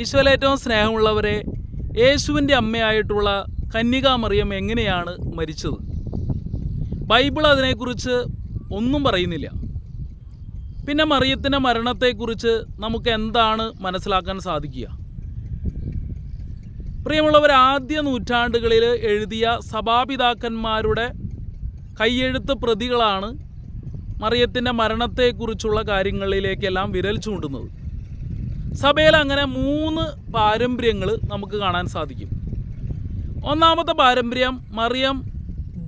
ഈശോയിൽ ഏറ്റവും സ്നേഹമുള്ളവരെ യേശുവിന്റെ അമ്മയായിട്ടുള്ള കന്യകാമറിയം എങ്ങനെയാണ് മരിച്ചത്? ബൈബിൾ അതിനെക്കുറിച്ച് ഒന്നും പറയുന്നില്ല. പിന്നെ മറിയത്തിന്റെ മരണത്തെക്കുറിച്ച് നമുക്ക് എന്താണ് മനസ്സിലാക്കാൻ സാധിക്കുക? പ്രിയമുള്ളവർ ആദ്യ നൂറ്റാണ്ടുകളിൽ എഴുതിയ സഭാപിതാക്കന്മാരുടെ കയ്യെഴുത്ത് പ്രതികളാണ് മറിയത്തിന്റെ മരണത്തെക്കുറിച്ചുള്ള കാര്യങ്ങളിലേക്കെല്ലാം വിരൽ ചൂണ്ടുന്നത്. സഭയിൽ അങ്ങനെ മൂന്ന് പാരമ്പര്യങ്ങൾ നമുക്ക് കാണാൻ സാധിക്കും. ഒന്നാമത്തെ പാരമ്പര്യം മറിയം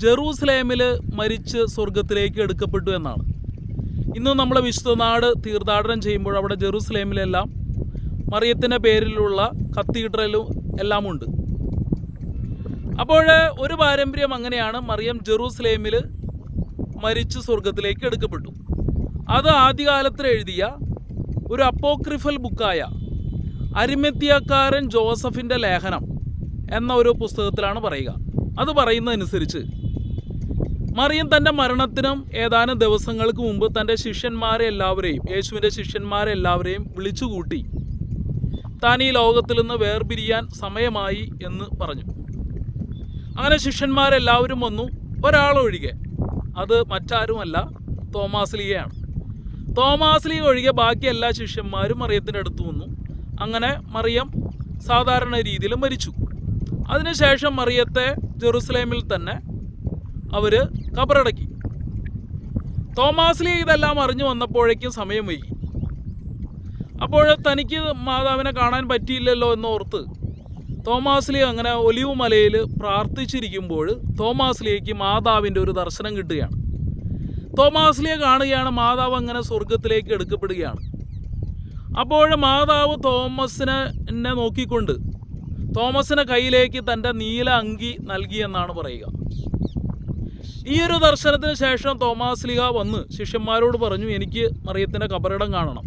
ജെറൂസലേമിൽ മരിച്ച് സ്വർഗത്തിലേക്ക് എടുക്കപ്പെട്ടു എന്നാണ്. ഇന്ന് നമ്മളെ വിശുദ്ധനാട് തീർത്ഥാടനം ചെയ്യുമ്പോൾ അവിടെ ജെറൂസലേമിലെല്ലാം മറിയത്തിന്റെ പേരിലുള്ള കത്തീഡ്രലും എല്ലാം ഉണ്ട് അപ്പോൾ ഒരു പാരമ്പര്യം അങ്ങനെയാണ് മറിയം ജെറൂസലേമിൽ മരിച്ച് സ്വർഗത്തിലേക്ക് എടുക്കപ്പെട്ടു. അത് ആദ്യകാലത്തിൽ എഴുതിയ ഒരു അപ്പോക്രിഫൽ ബുക്കായ അരിമെത്തിയക്കാരൻ ജോസഫിന്റെ ലേഖനം എന്ന ഒരു പുസ്തകത്തിലാണ് പറയുക. അത് പറയുന്നതനുസരിച്ച് മറിയം തന്റെ മരണത്തിനും ഏതാനും ദിവസങ്ങൾക്ക് മുമ്പ് തന്റെ ശിഷ്യന്മാരെ എല്ലാവരെയും യേശുവിന്റെ ശിഷ്യന്മാരെ എല്ലാവരെയും വിളിച്ചുകൂട്ടി താൻ ഈ ലോകത്തിൽ നിന്ന് വേർപിരിയാൻ സമയമായി എന്ന് പറഞ്ഞു. അങ്ങനെ ശിഷ്യന്മാരെല്ലാവരും വന്നു ഒരാളൊഴികെ. അത് മറ്റാരുമല്ല തോമാസ് ലീഗയാണ് തോമാസ് ഒഴികെ ബാക്കി എല്ലാ ശിഷ്യന്മാരും മറിയത്തിന്റെ അടുത്ത് വന്നു. അങ്ങനെ മറിയം സാധാരണ രീതിയിൽ മരിച്ചു. അതിനുശേഷം മറിയത്തെ ജെറുസലേമിൽ തന്നെ അവർ കബറടക്കി. തോമാസ് ഇതെല്ലാം അറിഞ്ഞു വന്നപ്പോഴേക്കും സമയം വൈകി. അപ്പോൾ തനിക്ക് മാതാവിനെ കാണാൻ പറ്റിയില്ലല്ലോ എന്നോർത്ത് തോമാസ് അങ്ങനെ ഒലിവ് മലയിൽ പ്രാർത്ഥിച്ചിരിക്കുമ്പോൾ തോമാസ് ലീഗയ്ക്ക് മാതാവിന്റെ ഒരു ദർശനം കിട്ടുകയാണ്. തോമാസ് ലീഗ് കാണുകയാണ് മാതാവ് അങ്ങനെ സ്വർഗത്തിലേക്ക് എടുക്കപ്പെടുകയാണ്. അപ്പോൾ മാതാവ് തോമസിനെ എന്നെ നോക്കിക്കൊണ്ട് തോമസിന്റെ കയ്യിലേക്ക് തന്റെ നീല അങ്കി നൽകിയെന്നാണ് പറയുക. ഈ ഒരു ദർശനത്തിന് ശേഷം തോമാസ് ലിഹ വന്ന് ശിഷ്യന്മാരോട് പറഞ്ഞു എനിക്ക് മറിയത്തിന്റെ കബറിടം കാണണം.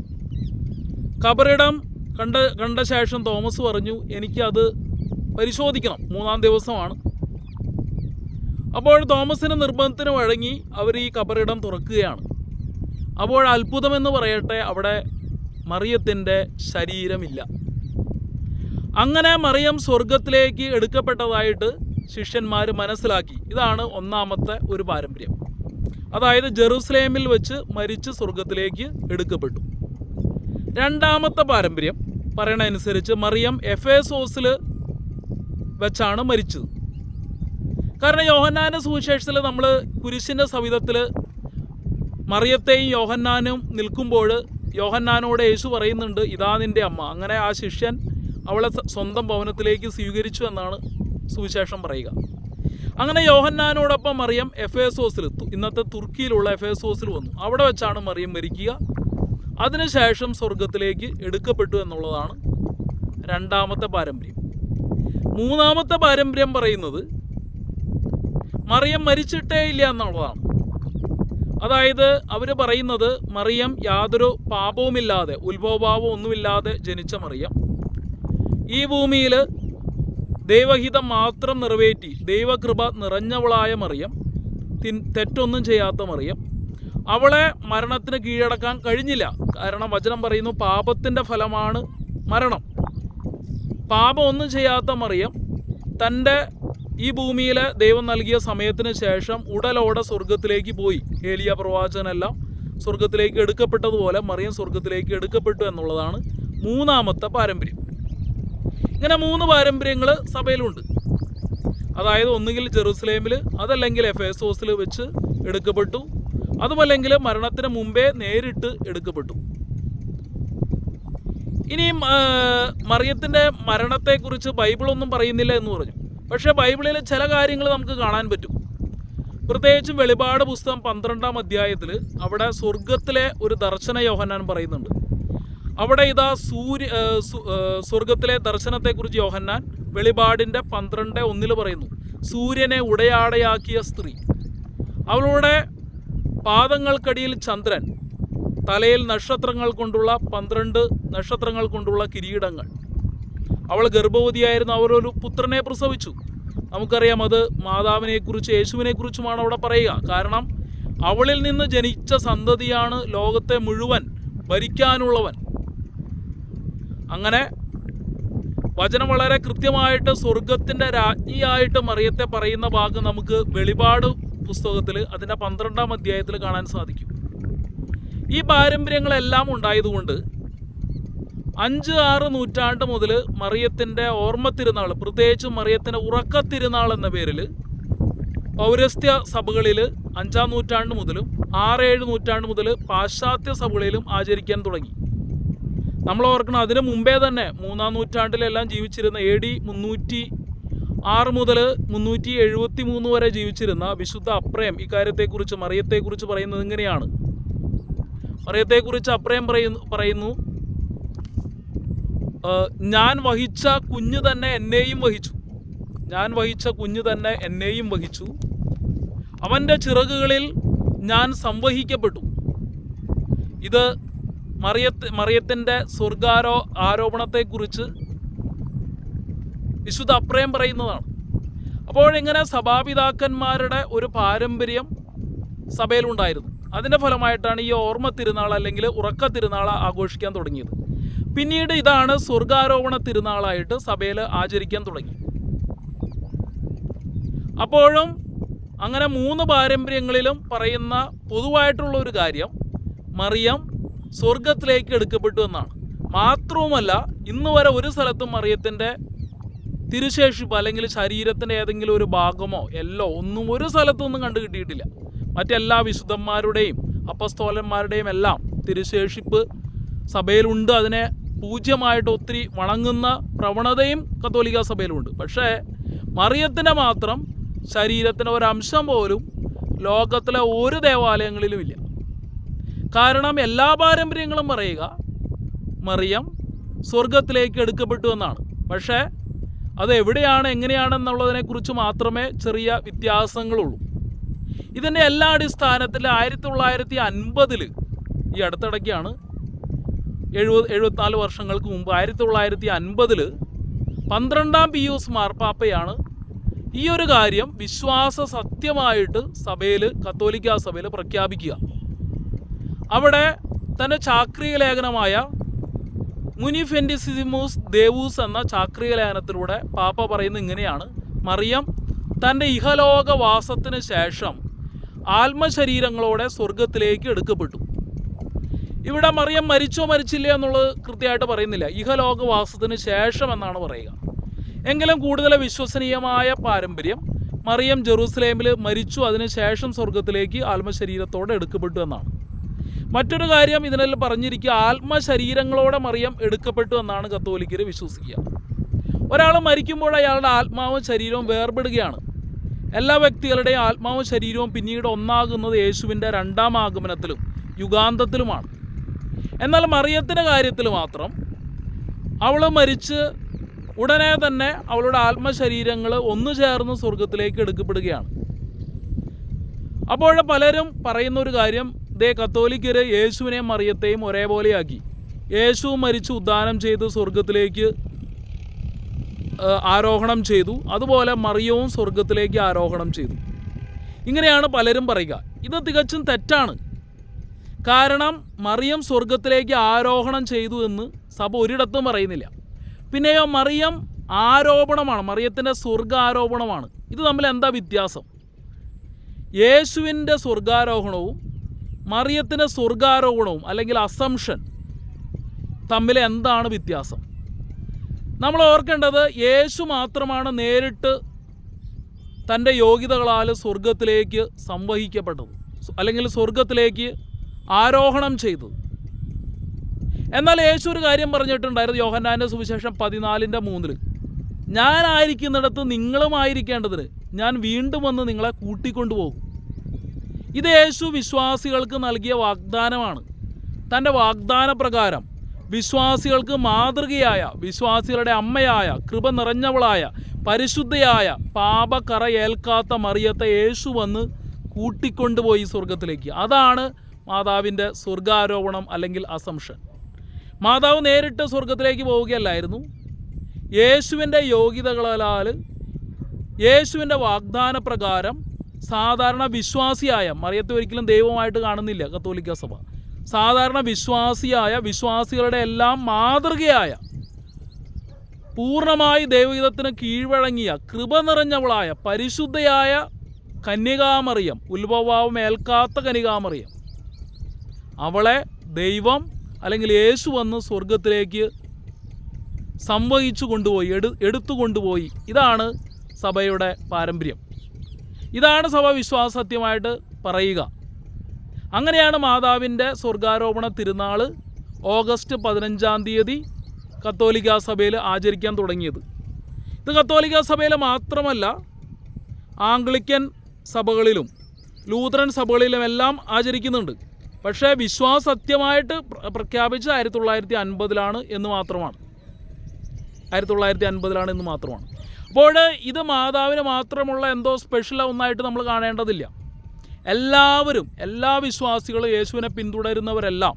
കബറിടം കണ്ട കണ്ട ശേഷം തോമസ് പറഞ്ഞു എനിക്കത് പരിശോധിക്കണം. മൂന്നാം ദിവസമാണ്. അപ്പോൾ തോമസിന് നിർബന്ധത്തിന് വഴങ്ങി അവർ ഈ കബറിടം തുറക്കുകയാണ്. അപ്പോൾ അത്ഭുതമെന്ന് പറയട്ടെ അവിടെ മറിയത്തിന്റെ ശരീരമില്ല. അങ്ങനെ മറിയം സ്വർഗത്തിലേക്ക് എടുക്കപ്പെട്ടതായിട്ട് ശിഷ്യന്മാർ മനസ്സിലാക്കി. ഇതാണ് ഒന്നാമത്തെ ഒരു പാരമ്പര്യം. അതായത് ജെറുസലേമിൽ വെച്ച് മരിച്ച് സ്വർഗത്തിലേക്ക് എടുക്കപ്പെട്ടു. രണ്ടാമത്തെ പാരമ്പര്യം പറയണ അനുസരിച്ച് മറിയം എഫേസോസിൽ വെച്ചാണ് മരിച്ചത്. കാരണം യോഹന്നാനെ സുവിശേഷത്തിൽ നമ്മൾ കുരിശിന്റെ സവിധത്തിൽ മറിയത്തെയും യോഹന്നാനും നിൽക്കുമ്പോൾ യോഹന്നാനോട് യേശു പറയുന്നുണ്ട് ഇതാ നിന്റെ അമ്മ. അങ്ങനെ ആ ശിഷ്യൻ അവളെ സ്വന്തം ഭവനത്തിലേക്ക് സ്വീകരിച്ചു എന്നാണ് സുവിശേഷം പറയുക. അങ്ങനെ യോഹന്നാനോടൊപ്പം മറിയം എഫേസോസിൽ ഇന്നത്തെ തുർക്കിയിലുള്ള എഫേസോസിൽ വന്നു. അവിടെ വെച്ചാണ് മറിയം മരിക്കുക. അതിനുശേഷം സ്വർഗത്തിലേക്ക് എടുക്കപ്പെട്ടു എന്നുള്ളതാണ് രണ്ടാമത്തെ പാരമ്പര്യം. മൂന്നാമത്തെ പാരമ്പര്യം പറയുന്നത് മറിയം മരിച്ചിട്ടേ ഇല്ല എന്നുള്ളതാണ്. അതായത് അവർ പറയുന്നത് മറിയം യാതൊരു പാപവുമില്ലാതെ ഉത്ഭവഭാവം ഒന്നുമില്ലാതെ ജനിച്ച മറിയം. ഈ ഭൂമിയിൽ ദൈവഹിതം മാത്രം നിറവേറ്റി ദൈവകൃപ നിറഞ്ഞവളായ മറിയം തിൻ തെറ്റൊന്നും ചെയ്യാത്ത മറിയം. അവളെ മരണത്തിന് കീഴടക്കാൻ കഴിഞ്ഞില്ല. കാരണം വചനം പറയുന്നു പാപത്തിന്റെ ഫലമാണ് മരണം. പാപം ഒന്നും ചെയ്യാത്ത മറിയം തന്റെ ഈ ഭൂമിയിൽ ദൈവം നൽകിയ സമയത്തിന് ശേഷം ഉടലോടെ സ്വർഗത്തിലേക്ക് പോയി. ഏലിയ പ്രവാചകനെല്ലാം സ്വർഗത്തിലേക്ക് എടുക്കപ്പെട്ടതുപോലെ മറിയം സ്വർഗത്തിലേക്ക് എടുക്കപ്പെട്ടു എന്നുള്ളതാണ് മൂന്നാമത്തെ പാരമ്പര്യം. ഇങ്ങനെ മൂന്ന് പാരമ്പര്യങ്ങൾ സഭയിലുണ്ട്. അതായത് ഒന്നുകിൽ ജെറുസലേമിൽ അതല്ലെങ്കിൽ എഫേസോസിൽ വെച്ച് എടുക്കപ്പെട്ടു. അതുമല്ലെങ്കിൽ മരണത്തിന് മുമ്പേ നേരിട്ട് എടുക്കപ്പെട്ടു. ഇനിയും മറിയത്തിന്റെ മരണത്തെക്കുറിച്ച് ബൈബിളൊന്നും പറയുന്നില്ല എന്ന് പറഞ്ഞു. പക്ഷേ ബൈബിളിൽ ചില കാര്യങ്ങൾ നമുക്ക് കാണാൻ പറ്റും. പ്രത്യേകിച്ചും വെളിപാട് പുസ്തകം പന്ത്രണ്ടാം അധ്യായത്തിൽ അവിടെ സ്വർഗത്തിലെ ഒരു ദർശന യോഹന്നാൻ പറയുന്നുണ്ട്. അവിടെ ഇതാ സൂര്യ സ്വർഗത്തിലെ ദർശനത്തെക്കുറിച്ച് യോഹന്നാൻ വെളിപാടിന്റെ പന്ത്രണ്ട് ഒന്നിൽ പറയുന്നു. സൂര്യനെ ഉടയാടയാക്കിയ സ്ത്രീ. അവളുടെ പാദങ്ങൾക്കടിയിൽ ചന്ദ്രൻ. തലയിൽ നക്ഷത്രങ്ങൾ കൊണ്ടുള്ള പന്ത്രണ്ട് നക്ഷത്രങ്ങൾ കൊണ്ടുള്ള കിരീടങ്ങൾ. അവൾ ഗർഭവതിയായിരുന്നു അവരൊരു പുത്രനെ പ്രസവിച്ചു. നമുക്കറിയാം അത് മാതാവിനെക്കുറിച്ച് യേശുവിനെക്കുറിച്ചുമാണ് അവിടെ പറയുക. കാരണം അവളിൽ നിന്ന് ജനിച്ച സന്തതിയാണ് ലോകത്തെ മുഴുവൻ ഭരിക്കാനുള്ളവൻ. അങ്ങനെ വചനം വളരെ കൃത്യമായിട്ട് സ്വർഗത്തിന്റെ രാജ്ഞിയായിട്ട് മറിയത്തെ പറയുന്ന ഭാഗം നമുക്ക് വെളിപാട് പുസ്തകത്തിൽ അതിന്റെ പന്ത്രണ്ടാം അധ്യായത്തിൽ കാണാൻ സാധിക്കും. ഈ പാരമ്പര്യങ്ങളെല്ലാം ഉണ്ടായതുകൊണ്ട് അഞ്ച് ആറ് നൂറ്റാണ്ട് മുതൽ മറിയത്തിന്റെ ഓർമ്മ തിരുനാൾ പ്രത്യേകിച്ച് മറിയത്തിന്റെ ഉറക്ക തിരുനാൾ എന്ന പേരിൽ പൗരസ്ത്യ സഭകളിൽ അഞ്ചാം നൂറ്റാണ്ട് മുതലും ആറ് ഏഴ് നൂറ്റാണ്ട് മുതൽ പാശ്ചാത്യ സഭകളിലും ആചരിക്കാൻ തുടങ്ങി. നമ്മൾ ഓർക്കണം അതിന് മുമ്പേ തന്നെ മൂന്നാം നൂറ്റാണ്ടിലെല്ലാം ജീവിച്ചിരുന്ന എ ഡി മുന്നൂറ്റി ആറ് മുതൽ മുന്നൂറ്റി എഴുപത്തി മൂന്ന് വരെ ജീവിച്ചിരുന്ന വിശുദ്ധ അപ്രയം ഇക്കാര്യത്തെക്കുറിച്ച് മറിയത്തെക്കുറിച്ച് പറയുന്നത് ഇങ്ങനെയാണ്. മറിയത്തെക്കുറിച്ച് അപ്രയം പറയുന്നു പറയുന്നു "ആ, ഞാൻ വഹിച്ച കുഞ്ഞ് തന്നെ എന്നെയും വഹിച്ചു. ഞാൻ വഹിച്ച കുഞ്ഞ് തന്നെ എന്നെയും വഹിച്ചു. അവന്റെ ചിറകുകളിൽ ഞാൻ സംവഹിക്കപ്പെട്ടു. ഇത് മറിയത്ത് മറിയത്തിന്റെ സ്വർഗാരോ ആരോപണത്തെക്കുറിച്ച് വിശുദ്ധ അപ്രയം പറയുന്നതാണ്. അപ്പോഴിങ്ങനെ സഭാപിതാക്കന്മാരുടെ ഒരു പാരമ്പര്യം സഭയിലുണ്ടായിരുന്നു. അതിന്റെ ഫലമായിട്ടാണ് ഈ ഓർമ്മ തിരുനാൾ അല്ലെങ്കിൽ ഉറക്ക തിരുനാൾ ആഘോഷിക്കാൻ തുടങ്ങിയത്. പിന്നീട് ഇതാണ് സ്വർഗാരോപണ തിരുനാളായിട്ട് സഭയിൽ ആചരിക്കാൻ തുടങ്ങി. അപ്പോഴും അങ്ങനെ മൂന്ന് പാരമ്പര്യങ്ങളിലും പറയുന്ന പൊതുവായിട്ടുള്ള ഒരു കാര്യം മറിയം സ്വർഗത്തിലേക്ക് എടുക്കപ്പെട്ടു എന്നാണ്. മാത്രവുമല്ല ഇന്ന് വരെ ഒരു സ്ഥലത്തും മറിയത്തിന്റെ തിരുശേഷിപ്പ് അല്ലെങ്കിൽ ശരീരത്തിന്റെ ഏതെങ്കിലും ഒരു ഭാഗമോ എല്ലോ ഒന്നും ഒരു സ്ഥലത്തൊന്നും കണ്ടു കിട്ടിയിട്ടില്ല. മറ്റെല്ലാ വിശുദ്ധന്മാരുടെയും അപ്പസ്തോലന്മാരുടെയും എല്ലാം തിരുശേഷിപ്പ് സഭയിലുണ്ട്. അതിനെ പൂജ്യമായിട്ട് ഒത്തിരി വണങ്ങുന്ന പ്രവണതയും കത്തോലിക്ക സഭയിലുണ്ട് പക്ഷേ മറിയത്തിന്റെ മാത്രം ശരീരത്തിന് ഒരംശം പോലും ലോകത്തിലെ ഒരു ദേവാലയങ്ങളിലും ഇല്ല. കാരണം എല്ലാ പാരമ്പര്യങ്ങളും പറയുക മറിയം സ്വർഗത്തിലേക്ക് എടുക്കപ്പെട്ടു എന്നാണ്. പക്ഷേ അത് എവിടെയാണ് എങ്ങനെയാണെന്നുള്ളതിനെക്കുറിച്ച് മാത്രമേ ചെറിയ വ്യത്യാസങ്ങളുള്ളൂ. ഇതിന്റെ എല്ലാ അടിസ്ഥാനത്തിൽ ആയിരത്തി തൊള്ളായിരത്തി അൻപതിൽ ഈ അടുത്തിടയ്ക്കാണ് എഴുപത് എഴുപത്തിനാല് വർഷങ്ങൾക്ക് മുമ്പ് ആയിരത്തി തൊള്ളായിരത്തി അൻപതിൽ പന്ത്രണ്ടാം പി യുസ് മാർപ്പാപ്പയാണ് ഈ ഒരു കാര്യം വിശ്വാസ സത്യമായിട്ട് സഭയിൽ കത്തോലിക്ക സഭയിൽ പ്രഖ്യാപിക്കുക. അവിടെ തന്റെ ചാക്രിക ലേഖനമായ മുനിഫെൻഡിസിമൂസ് ദേവൂസ് എന്ന ചാക്രിക ലേഖനത്തിലൂടെ പാപ്പ പറയുന്നത് ഇങ്ങനെയാണ്. മറിയം തന്റെ ഇഹലോകവാസത്തിന് ശേഷം ആത്മശരീരങ്ങളോടെ സ്വർഗത്തിലേക്ക് എടുക്കപ്പെട്ടു. ഇവിടെ മറിയം മരിച്ചോ മരിച്ചില്ല എന്നുള്ളത് കൃത്യമായിട്ട് പറയുന്നില്ല. ഇഹലോകവാസത്തിന് ശേഷം എന്നാണ് പറയുക. എങ്കിലും കൂടുതൽ വിശ്വസനീയമായ പാരമ്പര്യം മറിയം ജെറൂസലേമിൽ മരിച്ചു അതിനുശേഷം സ്വർഗത്തിലേക്ക് ആത്മശരീരത്തോടെ എടുക്കപ്പെട്ടു എന്നാണ്. മറ്റൊരു കാര്യം ഇതിനെല്ലാം പറഞ്ഞിരിക്കുക ആത്മശരീരങ്ങളോടെ മറിയം എടുക്കപ്പെട്ടു എന്നാണ് കത്തോലിക്കർ വിശ്വസിക്കുക. ഒരാൾ മരിക്കുമ്പോൾ അയാളുടെ ആത്മാവും ശരീരവും വേർപെടുകയാണ്. എല്ലാ വ്യക്തികളുടെയും ആത്മാവും ശരീരവും പിന്നീട് ഒന്നാകുന്നത് യേശുവിന്റെ രണ്ടാം ആഗമനത്തിലും യുഗാന്തത്തിലുമാണ്. എന്നാൽ മറിയത്തിന്റെ കാര്യത്തിൽ മാത്രം അവൾ മരിച്ച് ഉടനെ തന്നെ അവളുടെ ആത്മശരീരങ്ങൾ ഒന്നു ചേർന്ന് സ്വർഗത്തിലേക്ക് എടുക്കപ്പെടുകയാണ്. അപ്പോൾ പലരും പറയുന്ന ഒരു കാര്യം ദേ കത്തോലിക്കര് യേശുവിനെയും മറിയത്തെയും ഒരേപോലെയാക്കി. യേശു മരിച്ച് ഉദ്ധാനം ചെയ്ത് സ്വർഗത്തിലേക്ക് ആരോഹണം ചെയ്തു. അതുപോലെ മറിയവും സ്വർഗത്തിലേക്ക് ആരോഹണം ചെയ്തു. ഇങ്ങനെയാണ് പലരും പറയുക. ഇത് തികച്ചും തെറ്റാണ്. കാരണം മറിയം സ്വർഗത്തിലേക്ക് ആരോഹണം ചെയ്തു എന്ന് സഭ ഒരിടത്തും പറയുന്നില്ല. പിന്നെയോ മറിയം ആരോപണമാണ് മറിയത്തിന്റെ സ്വർഗ ആരോപണമാണ് ഇത് തമ്മിൽ എന്താ വ്യത്യാസം? യേശുവിന്റെ സ്വർഗാരോഹണവും മറിയത്തിന്റെ സ്വർഗാരോഹണവും അല്ലെങ്കിൽ അസംഷൻ തമ്മിൽ എന്താണ് വ്യത്യാസം? നമ്മൾ ഓർക്കേണ്ടത് യേശു മാത്രമാണ് നേരിട്ട് തന്റെ യോഗ്യതകളാൽ സ്വർഗത്തിലേക്ക് സംവഹിക്കപ്പെട്ടത്. അല്ലെങ്കിൽ സ്വർഗത്തിലേക്ക് ആരോഹണം ചെയ്തത് എന്നാൽ യേശു ഒരു കാര്യം പറഞ്ഞിട്ടുണ്ടായിരുന്നു യോഹന്നാന്റെ സുവിശേഷം പതിനാലിന്റെ മൂന്നിൽ ഞാനായിരിക്കുന്നിടത്ത് നിങ്ങളുമായിരിക്കേണ്ടതിന് ഞാൻ വീണ്ടും വന്ന് നിങ്ങളെ കൂട്ടിക്കൊണ്ടുപോകും. ഇത് യേശു വിശ്വാസികൾക്ക് നൽകിയ വാഗ്ദാനമാണ്. തന്റെ വാഗ്ദാന പ്രകാരം വിശ്വാസികൾക്ക് മാതൃകയായ വിശ്വാസികളുടെ അമ്മയായ കൃപ നിറഞ്ഞവളായ പരിശുദ്ധയായ പാപക്കറ ഏൽക്കാത്ത മറിയത്തെ യേശു വന്ന് കൂട്ടിക്കൊണ്ടുപോയി സ്വർഗത്തിലേക്ക് അതാണ് മാതാവിന്റെ സ്വർഗാരോപണം അല്ലെങ്കിൽ അസംഷൻ. മാതാവ് നേരിട്ട് സ്വർഗത്തിലേക്ക് പോവുകയല്ലായിരുന്നു. യേശുവിന്റെ യോഗ്യതകളാൽ യേശുവിന്റെ വാഗ്ദാന പ്രകാരം സാധാരണ വിശ്വാസിയായ മറിയത്തെ ഒരിക്കലും ദൈവമായിട്ട് കാണുന്നില്ല കത്തോലിക്ക സഭ. സാധാരണ വിശ്വാസിയായ വിശ്വാസികളുടെ എല്ലാം മാതൃകയായ പൂർണമായി ദൈവഹിതത്തിന് കീഴ്വഴങ്ങിയ കൃപ നിറഞ്ഞവളായ പരിശുദ്ധയായ കന്യകാമറിയം ഉത്ഭവാവ് ഏൽക്കാത്ത കന്യകാമറിയം. അവളെ ദൈവം അല്ലെങ്കിൽ യേശു വന്ന് സ്വർഗത്തിലേക്ക് സംവഹിച്ചു കൊണ്ടുപോയി എടു എടുത്തു കൊണ്ടുപോയി. ഇതാണ് സഭയുടെ പാരമ്പര്യം. ഇതാണ് സഭ വിശ്വാസത്യമായിട്ട് പറയുക. അങ്ങനെയാണ് മാതാവിന്റെ സ്വർഗാരോപണ തിരുനാൾ ഓഗസ്റ്റ് പതിനഞ്ചാം തീയതി കത്തോലിക്ക സഭയിൽ ആചരിക്കാൻ തുടങ്ങിയത്. ഇത് കത്തോലിക്ക സഭയിൽ മാത്രമല്ല ആംഗ്ലിക്കൻ സഭകളിലും ലൂത്രൻ സഭകളിലുമെല്ലാം ആചരിക്കുന്നുണ്ട്. പക്ഷേ വിശ്വാസ സത്യമായിട്ട് പ്രഖ്യാപിച്ചത് ആയിരത്തി തൊള്ളായിരത്തി അൻപതിലാണ് എന്ന് മാത്രമാണ്. ആയിരത്തി തൊള്ളായിരത്തി അൻപതിലാണ് എന്ന് മാത്രമാണ്. അപ്പോൾ ഇത് മാതാവിന് മാത്രമുള്ള എന്തോ സ്പെഷ്യൽ ഒന്നായിട്ട് നമ്മൾ കാണേണ്ടതില്ല. എല്ലാവരും എല്ലാ വിശ്വാസികളും യേശുവിനെ പിന്തുടരുന്നവരെല്ലാം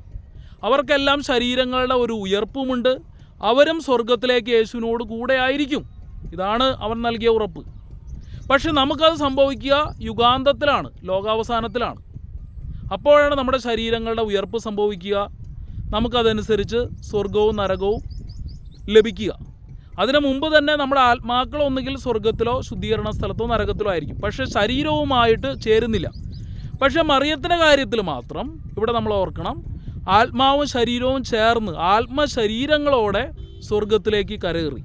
അവർക്കെല്ലാം ശരീരങ്ങളുടെ ഒരു ഉയർപ്പുമുണ്ട്. അവരും സ്വർഗത്തിലേക്ക് യേശുവിനോട് കൂടെ ആയിരിക്കും. ഇതാണ് അവൻ നൽകിയ ഉറപ്പ്. പക്ഷെ നമുക്കത് സംഭവിക്കുക യുഗാന്തത്തിലാണ് ലോകാവസാനത്തിലാണ്. അപ്പോഴാണ് നമ്മുടെ ശരീരങ്ങളുടെ ഉയർപ്പ് സംഭവിക്കുക. നമുക്കതനുസരിച്ച് സ്വർഗവും നരകവും ലഭിക്കുക. അതിനു മുമ്പ് തന്നെ നമ്മുടെ ആത്മാക്കൾ ഒന്നുകിൽ സ്വർഗത്തിലോ ശുദ്ധീകരണ സ്ഥലത്തോ നരകത്തിലോ ആയിരിക്കും. പക്ഷേ ശരീരവുമായിട്ട് ചേരുന്നില്ല. പക്ഷേ മറിയത്തിന്റെ കാര്യത്തിൽ മാത്രം ഇവിടെ നമ്മൾ ഓർക്കണം. ആത്മാവും ശരീരവും ചേർന്ന് ആത്മശരീരങ്ങളോടെ സ്വർഗത്തിലേക്ക് കരകയറി.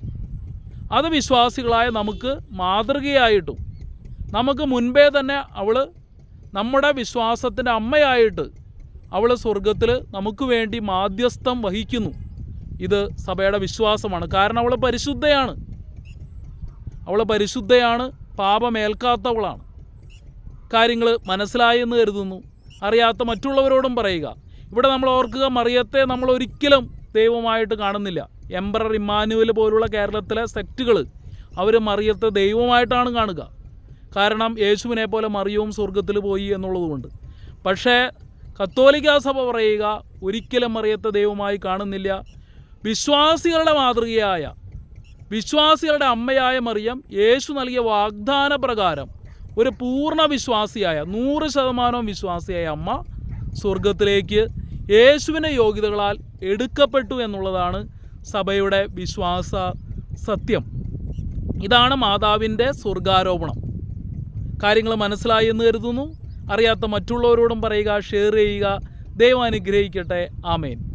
അത് വിശ്വാസികളായ നമുക്ക് മാതൃകയായിട്ടും നമുക്ക് മുൻപേ തന്നെ അവൾ നമ്മുടെ വിശ്വാസത്തിന്റെ അമ്മയായിട്ട് അവൾ സ്വർഗത്തിൽ നമുക്ക് വേണ്ടി മാധ്യസ്ഥം വഹിക്കുന്നു. ഇത് സഭയുടെ വിശ്വാസമാണ്. കാരണം അവൾ പരിശുദ്ധയാണ്. അവൾ പരിശുദ്ധയാണ് പാപമേൽക്കാത്തവളാണ്. കാര്യങ്ങൾ മനസ്സിലായെന്ന് കരുതുന്നു. അറിയാത്ത മറ്റുള്ളവരോടും പറയുക. ഇവിടെ നമ്മൾ ഓർക്കുക മറിയത്തെ നമ്മൾ ഒരിക്കലും ദൈവമായിട്ട് കാണുന്നില്ല. എംബ്രർ ഇമ്മാനുവൽ പോലുള്ള കേരളത്തിലെ സെക്റ്റുകൾ അവർ മറിയത്തെ ദൈവമായിട്ടാണ് കാണുക. കാരണം യേശുവിനെ പോലെ മറിയവും സ്വർഗത്തിൽ പോയി എന്നുള്ളതുകൊണ്ട്. പക്ഷേ കത്തോലിക്ക സഭ പറയുക ഒരിക്കലും മറിയത്തെ ദൈവമായി കാണുന്നില്ല. വിശ്വാസികളുടെ മാതൃകയായ വിശ്വാസികളുടെ അമ്മയായ മറിയം യേശു നൽകിയ വാഗ്ദാന പ്രകാരം ഒരു പൂർണ വിശ്വാസിയായ നൂറ് ശതമാനം വിശ്വാസിയായ അമ്മ സ്വർഗത്തിലേക്ക് യേശുവിന്റെ യോഗ്യതകളാൽ എടുക്കപ്പെട്ടു എന്നുള്ളതാണ് സഭയുടെ വിശ്വാസ സത്യം. ഇതാണ് മാതാവിന്റെ സ്വർഗാരോപണം കാര്യങ്ങൾ മനസ്സിലായി എന്ന് കരുതുന്നു. അറിയാത്ത മറ്റുള്ളവരോടും പറയുക ഷെയർ ചെയ്യുക. ദൈവം അനുഗ്രഹിക്കട്ടെ. ആമേൻ.